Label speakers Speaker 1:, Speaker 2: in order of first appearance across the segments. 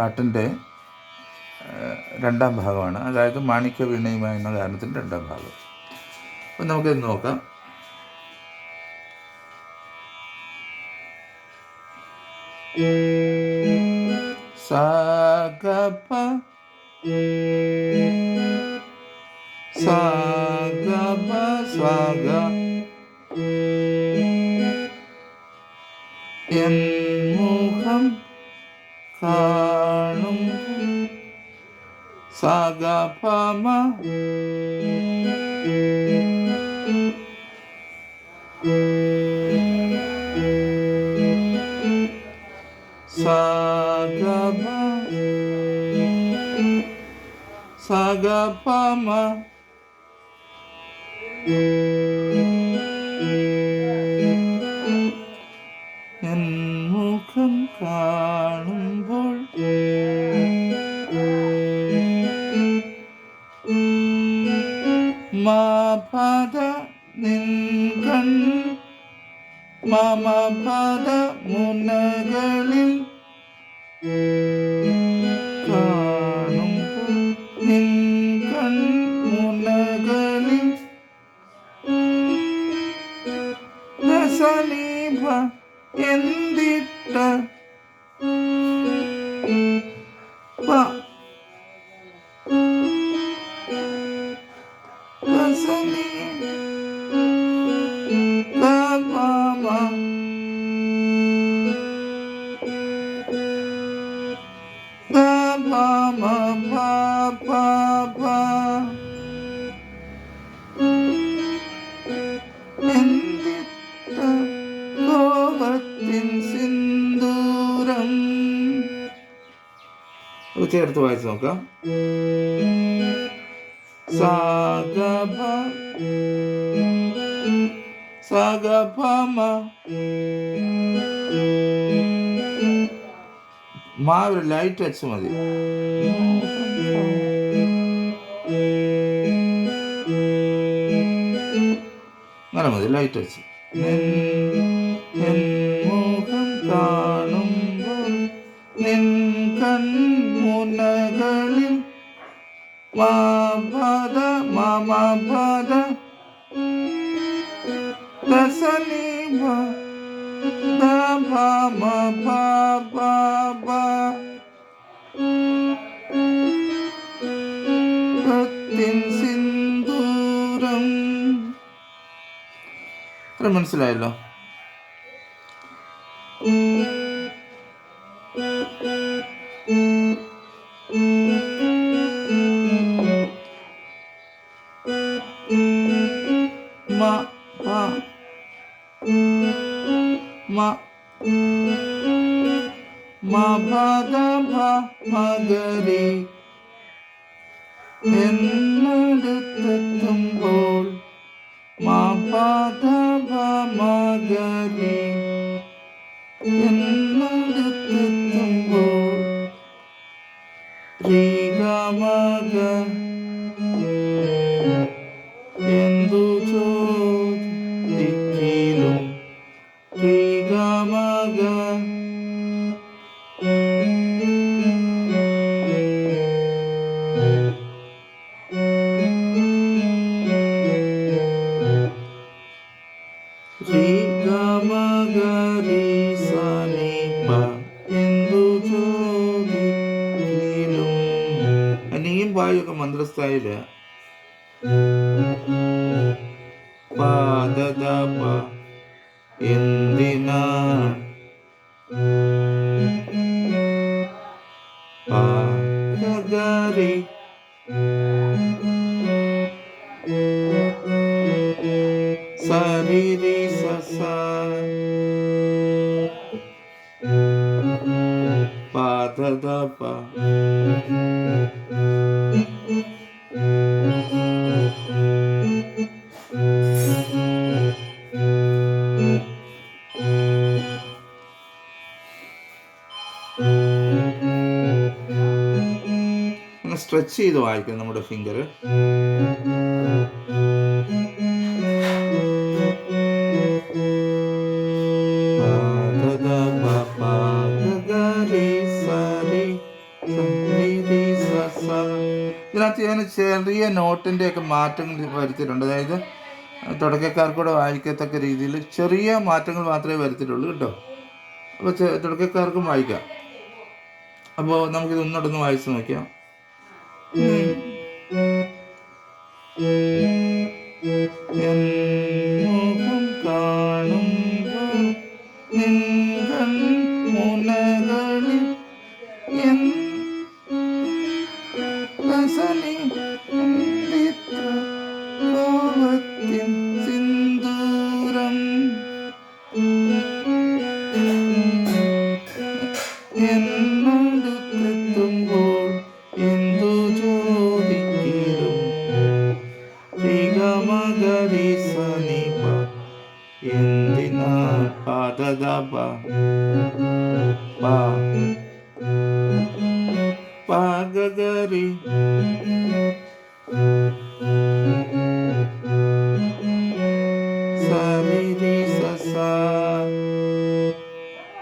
Speaker 1: പാട്ടിന്റെ രണ്ടാം ഭാഗമാണ്. അതായത് മാണിക്യ വീണയുമ എന്ന ഗാനത്തിന്റെ രണ്ടാം ഭാഗം. അപ്പം നമുക്കിത് നോക്കാം. സാഗപ സാഗപ സ്വാഗ എൻ മുഖം കാണും Sada Pama. Sagama Sagapama Yang mukam kau മാപദ നിൻകൺ മമ പദ മുനകളിൽ രസനീഭ എന്തിട്ട ചേർത്ത് വായിച്ച് നോക്കാം. സാഗഭ സാഗഭമ മാ ഒരു ലൈറ്റ് വെച്ച് മതി. അങ്ങനെ മതി ലൈറ്റ് വെച്ച് മാപദ മമപദ രസനീഭ ദഭമ പ പ ഭക്തിൻ സിന്ദൂരം അത്ര മനസ്സിലായല്ലോ മ പദ ഭ മകരി എന്നടുത്തെത്തുമ്പോൾ മപദമഗരി ശ്രീഗമഗരി സനിപ എന്തു ചോദിക്കിലും നീയും പായൊക്കെ മന്ത്രസ്ഥായില് പാദദ പ എന്തിനാ പാദദ പ ഒന്ന് സ്ട്രെച്ച് ചെയ്ത് വായിക്കാം നമ്മുടെ ഫിംഗർ ഇതിനകത്ത് ഞാൻ ചെറിയ നോട്ടിന്റെ ഒക്കെ മാറ്റങ്ങൾ വരുത്തിയിട്ടുണ്ട്. അതായത് തുടക്കക്കാർക്കൂടെ വായിക്കത്തക്ക രീതിയിൽ ചെറിയ മാറ്റങ്ങൾ മാത്രമേ വരുത്തിയിട്ടുള്ളൂ കേട്ടോ. അപ്പോൾ തുടക്കക്കാർക്കും വായിക്കാം. അപ്പോൾ നമുക്കിത് ഒന്നിടന്ന് വായിച്ച് നോക്കിയാം.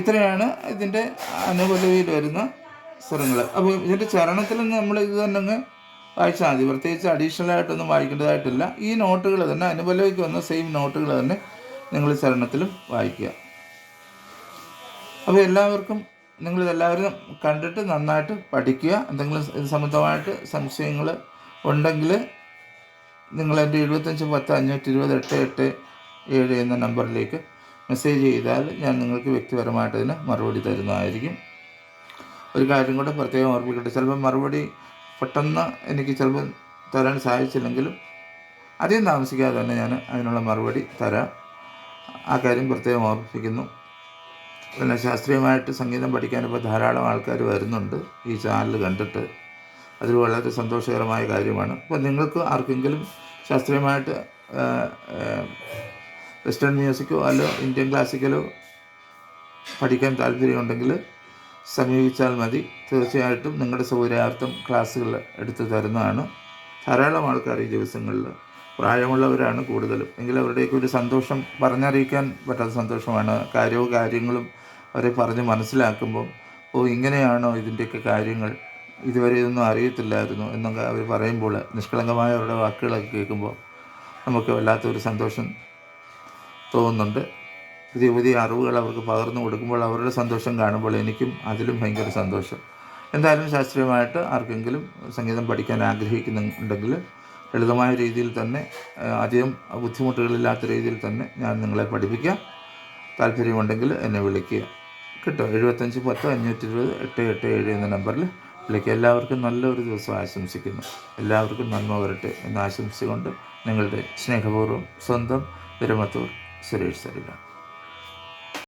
Speaker 1: ഇത്രയാണ് ഇതിന്റെ അനുപലവിയിൽ വരുന്ന സ്വരങ്ങൾ. അപ്പോൾ ഇതിന്റെ ചരണത്തിൽ നിന്ന് നമ്മൾ ഇത് തന്നെ വായിച്ചാൽ മതി. പ്രത്യേകിച്ച് അഡീഷണൽ ആയിട്ടൊന്നും വായിക്കേണ്ടതായിട്ടില്ല. ഈ നോട്ടുകൾ തന്നെ അനുപലവിക്ക് വന്ന സെയിം നോട്ടുകൾ തന്നെ നിങ്ങൾ ചലനത്തിലും വായിക്കുക. അപ്പോൾ എല്ലാവർക്കും നിങ്ങളിതെല്ലാവരും കണ്ടിട്ട് നന്നായിട്ട് പഠിക്കുക. എന്തെങ്കിലും ഇത് സംബന്ധമായിട്ട് സംശയങ്ങൾ ഉണ്ടെങ്കിൽ നിങ്ങൾ എന്റെ എഴുപത്തഞ്ച് പത്ത് അഞ്ഞൂറ്റി ഇരുപത് എട്ട് എട്ട് ഏഴ് എന്ന നമ്പറിലേക്ക് മെസ്സേജ് ചെയ്താൽ ഞാൻ നിങ്ങൾക്ക് വ്യക്തിപരമായിട്ട് അതിന് മറുപടി തരുന്നതായിരിക്കും. ഒരു കാര്യം കൂടെ പ്രത്യേകം ഓർമ്മിക്കട്ടെ ചിലപ്പോൾ മറുപടി പെട്ടെന്ന് എനിക്ക് ചിലപ്പോൾ തരാൻ സാധിച്ചില്ലെങ്കിലും അധികം താമസിക്കാതെ തന്നെ ഞാൻ അതിനുള്ള മറുപടി തരാം. ആ കാര്യം പ്രത്യേകം ഓർമ്മിപ്പിക്കുന്നു. പിന്നെ ശാസ്ത്രീയമായിട്ട് സംഗീതം പഠിക്കാനിപ്പോൾ ധാരാളം ആൾക്കാർ വരുന്നുണ്ട് ഈ ചാനൽ കണ്ടിട്ട്. അത് വളരെ സന്തോഷകരമായ കാര്യമാണ്. അപ്പോൾ നിങ്ങൾക്ക് ആർക്കെങ്കിലും ശാസ്ത്രീയമായിട്ട് വെസ്റ്റേൺ മ്യൂസിക്കോ അല്ലോ ഇന്ത്യൻ ക്ലാസിക്കലോ പഠിക്കാൻ താല്പര്യമുണ്ടെങ്കിൽ സമീപിച്ചാൽ മതി. തീർച്ചയായിട്ടും നിങ്ങളുടെ സൗകര്യാർത്ഥം ക്ലാസ്സുകൾ എടുത്തു തരുന്നതാണ്. ധാരാളം ആൾക്കാർ ഈ ദിവസങ്ങളിൽ പ്രായമുള്ളവരാണ് കൂടുതലും. എങ്കിൽ അവരുടെയൊക്കെ ഒരു സന്തോഷം പറഞ്ഞറിയിക്കാൻ പറ്റാത്ത സന്തോഷമാണ്. കാര്യവും കാര്യങ്ങളും അവരെ പറഞ്ഞ് മനസ്സിലാക്കുമ്പോൾ ഓ ഇങ്ങനെയാണോ ഇതിന്റെയൊക്കെ കാര്യങ്ങൾ? ഇതുവരെ ഇതൊന്നും അറിയത്തില്ലായിരുന്നു എന്നൊക്കെ അവർ പറയുമ്പോൾ നിഷ്കളങ്കമായ അവരുടെ വാക്കുകളൊക്കെ കേൾക്കുമ്പോൾ നമുക്ക് വല്ലാത്തൊരു സന്തോഷം തോന്നുന്നുണ്ട്. പുതിയ പുതിയ അറിവുകൾ അവർക്ക് പകർന്നു കൊടുക്കുമ്പോൾ അവരുടെ സന്തോഷം കാണുമ്പോൾ എനിക്കും അതിലും ഭയങ്കര സന്തോഷം. എന്തായാലും ശാസ്ത്രീയമായിട്ട് ആർക്കെങ്കിലും സംഗീതം പഠിക്കാൻ ആഗ്രഹിക്കുന്നുണ്ടെങ്കിൽ ലളിതമായ രീതിയിൽ തന്നെ അധികം ബുദ്ധിമുട്ടുകളില്ലാത്ത രീതിയിൽ തന്നെ ഞാൻ നിങ്ങളെ പഠിപ്പിക്കാം. താല്പര്യമുണ്ടെങ്കിൽ എന്നെ വിളിക്കുക. കേട്ടോ എഴുപത്തഞ്ച് പത്ത് അഞ്ഞൂറ്റി ഇരുപത് എട്ട് എട്ട് ഏഴ് എന്ന നമ്പറിൽ വിളിക്കുക. എല്ലാവർക്കും നല്ലൊരു ദിവസം ആശംസിക്കുന്നു. എല്ലാവർക്കും നന്മ വരട്ടെ എന്ന് ആശംസിച്ചുകൊണ്ട് നിങ്ങളുടെ സ്നേഹപൂർവം സ്വന്തം വിരമത്തൂർ സുരേഷ് സരിക